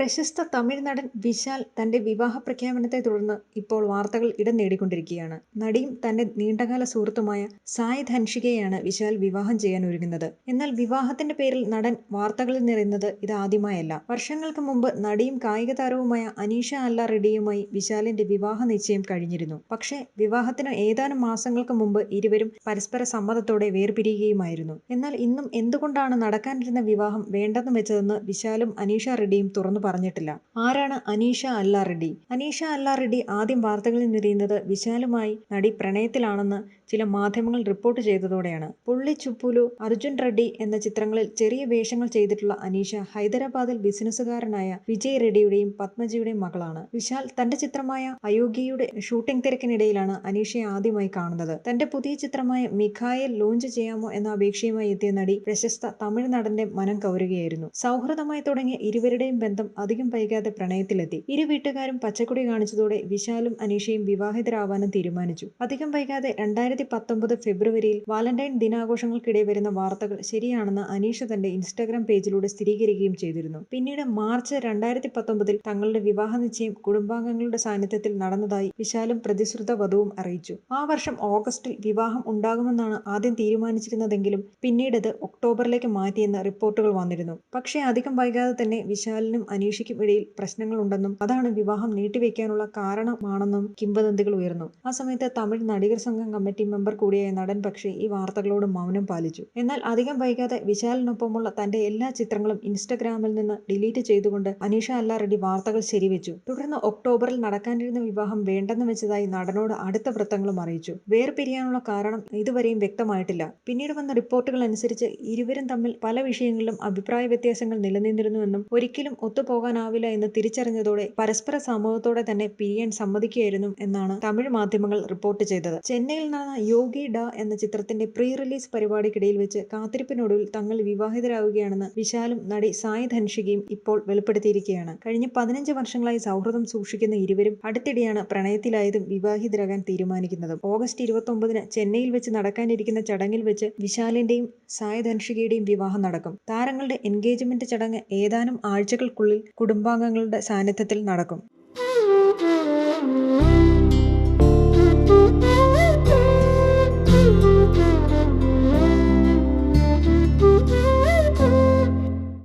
പ്രശസ്ത തമിഴ് നടൻ വിശാൽ തന്റെ വിവാഹ പ്രഖ്യാപനത്തെ തുടർന്ന് ഇപ്പോൾ വാർത്തകൾ ഇടം നേടിക്കൊണ്ടിരിക്കുകയാണ്. നടിയും തന്റെ നീണ്ടകാല സുഹൃത്തുമായ സായ് ധൻഷികയെയാണ് വിശാൽ വിവാഹം ചെയ്യാൻ ഒരുങ്ങുന്നത്. എന്നാൽ വിവാഹത്തിന്റെ പേരിൽ നടൻ വാർത്തകളിൽ നിറയുന്നത് ഇതാദ്യമായല്ല. വർഷങ്ങൾക്ക് മുമ്പ് നടിയും കായിക താരവുമായ അനീഷ അല്ല റെഡിയുമായി വിശാലിന്റെ വിവാഹ നിശ്ചയം കഴിഞ്ഞിരുന്നു. പക്ഷേ വിവാഹത്തിന് ഏതാനും മാസങ്ങൾക്ക് മുമ്പ് ഇരുവരും പരസ്പര സമ്മതത്തോടെ വേർപിരിയുകയുമായിരുന്നു. എന്നാൽ ഇന്നും എന്തുകൊണ്ടാണ് നടക്കാനിരുന്ന വിവാഹം വേണ്ടെന്ന് വെച്ചതെന്ന് വിശാലും അനീഷ റെഡിയും തുറന്നു പറഞ്ഞിട്ടില്ല. ആരാണ് അനീഷ അല്ലാ റെഡ്ഡി? അനീഷ അല്ലാ റെഡ്ഡി ആദ്യം വാർത്തകളിൽ നിറയുന്നത് വിശാലുമായി നടി പ്രണയത്തിലാണെന്ന് ചില മാധ്യമങ്ങൾ റിപ്പോർട്ട് ചെയ്തതോടെയാണ്. പുള്ളി ചുപ്പുലു അർജുൻ റെഡ്ഡി എന്ന ചിത്രങ്ങളിൽ ചെറിയ വേഷങ്ങൾ ചെയ്തിട്ടുള്ള അനീഷ ഹൈദരാബാദിൽ ബിസിനസ്സുകാരനായ വിജയ് റെഡ്ഡിയുടെയും പത്മജിയുടെയും മകളാണ്. വിശാൽ തന്റെ ചിത്രമായ അയോഗ്യയുടെ ഷൂട്ടിംഗ് തിരക്കിനിടയിലാണ് അനീഷയെ ആദ്യമായി കാണുന്നത്. തന്റെ പുതിയ ചിത്രമായ മിഖായേൽ ലോഞ്ച് ചെയ്യാമോ എന്ന അപേക്ഷയുമായി എത്തിയ നടി പ്രശസ്ത തമിഴ് നടന്റെ മനം കവരുകയായിരുന്നു. സൗഹൃദമായി തുടങ്ങിയ ഇരുവരുടെയും ബന്ധം അധികം വൈകാതെ പ്രണയത്തിലെത്തി. ഇരു വീട്ടുകാരും പച്ചക്കൊടി കാണിച്ചതോടെ വിശാലും അനീഷയും വിവാഹിതരാവാനും തീരുമാനിച്ചു. അധികം വൈകാതെ രണ്ടായിരത്തി പത്തൊമ്പത് ഫെബ്രുവരിയിൽ വാലന്റൈൻ ദിനാഘോഷങ്ങൾക്കിടെ വരുന്ന വാർത്തകൾ ശരിയാണെന്ന് അനീഷ തന്റെ ഇൻസ്റ്റാഗ്രാം പേജിലൂടെ സ്ഥിരീകരിക്കുകയും ചെയ്തിരുന്നു. പിന്നീട് മാർച്ച് രണ്ടായിരത്തി പത്തൊമ്പതിൽ തങ്ങളുടെ വിവാഹ നിശ്ചയം കുടുംബാംഗങ്ങളുടെ സാന്നിധ്യത്തിൽ നടന്നതായി വിശാലും പ്രതിശ്രുത വധുവും അറിയിച്ചു. ആ വർഷം ഓഗസ്റ്റിൽ വിവാഹം ഉണ്ടാകുമെന്നാണ് ആദ്യം തീരുമാനിച്ചിരുന്നതെങ്കിലും പിന്നീടത് ഒക്ടോബറിലേക്ക് മാറ്റിയെന്ന് റിപ്പോർട്ടുകൾ വന്നിരുന്നു. പക്ഷേ അധികം വൈകാതെ തന്നെ വിശാലിനും അനീഷയ്ക്കും ഇടയിൽ പ്രശ്നങ്ങളുണ്ടെന്നും അതാണ് വിവാഹം നീട്ടിവെക്കാനുള്ള കാരണമാണെന്നും കിംവദന്തികൾ ഉയർന്നു. ആ സമയത്ത് തമിഴ് നടികർ സംഘം കമ്മിറ്റി മെമ്പർ കൂടിയായ നടൻ പക്ഷേ ഈ വാർത്തകളോട് മൗനം പാലിച്ചു. എന്നാൽ അധികം വൈകാതെ വിശാലിനൊപ്പമുള്ള തന്റെ എല്ലാ ചിത്രങ്ങളും ഇൻസ്റ്റഗ്രാമിൽ നിന്ന് ഡിലീറ്റ് ചെയ്തുകൊണ്ട് അനീഷ അല്ല റെഡ്ഡി വാർത്തകൾ ശരിവെച്ചു. തുടർന്ന് ഒക്ടോബറിൽ നടക്കാനിരുന്ന വിവാഹം വേണ്ടെന്ന് വെച്ചതായി നടനോട് അടുത്ത വൃത്തങ്ങളും അറിയിച്ചു. വേർപിരിയാനുള്ള കാരണം ഇതുവരെയും വ്യക്തമായിട്ടില്ല. പിന്നീട് വന്ന റിപ്പോർട്ടുകൾ അനുസരിച്ച് ഇരുവരും തമ്മിൽ പല വിഷയങ്ങളിലും അഭിപ്രായ വ്യത്യാസങ്ങൾ നിലനിന്നിരുന്നുവെന്നും ഒരിക്കലും ഒത്തുപോകാനാവില്ല എന്ന് തിരിച്ചറിഞ്ഞതോടെ പരസ്പര സമൂഹത്തോടെ തന്നെ പിരിയാൻ സമ്മതിക്കുകയായിരുന്നു എന്നാണ് തമിഴ് മാധ്യമങ്ങൾ റിപ്പോർട്ട് ചെയ്തത്. ചെന്നൈയിൽ നടന്ന യോഗി ഡ എന്ന ചിത്രത്തിന്റെ പ്രീ റിലീസ് പരിപാടിക്കിടയിൽ വെച്ച് കാത്തിരിപ്പിനൊടുവിൽ തങ്ങൾ വിവാഹിതരാകുകയാണെന്ന് വിശാലും നടി സായ് ധൻഷികയും ഇപ്പോൾ വെളിപ്പെടുത്തിയിരിക്കുകയാണ്. കഴിഞ്ഞ പതിനഞ്ച് വർഷങ്ങളായി സൗഹൃദം സൂക്ഷിക്കുന്ന ഇരുവരും അടുത്തിടെയാണ് പ്രണയത്തിലായതും വിവാഹിതരാകാൻ തീരുമാനിക്കുന്നതും. ഓഗസ്റ്റ് ഇരുപത്തൊമ്പതിന് ചെന്നൈയിൽ വെച്ച് നടക്കാനിരിക്കുന്ന ചടങ്ങിൽ വെച്ച് വിശാലിന്റെയും സായ് ധൻഷികയുടെയും വിവാഹം നടക്കും. താരങ്ങളുടെ എൻഗേജ്മെന്റ് ചടങ്ങ് ഏതാനും ആഴ്ചകൾക്കുള്ളിൽ കുടുംബാംഗങ്ങളുടെ സാന്നിധ്യത്തിൽ നടക്കും.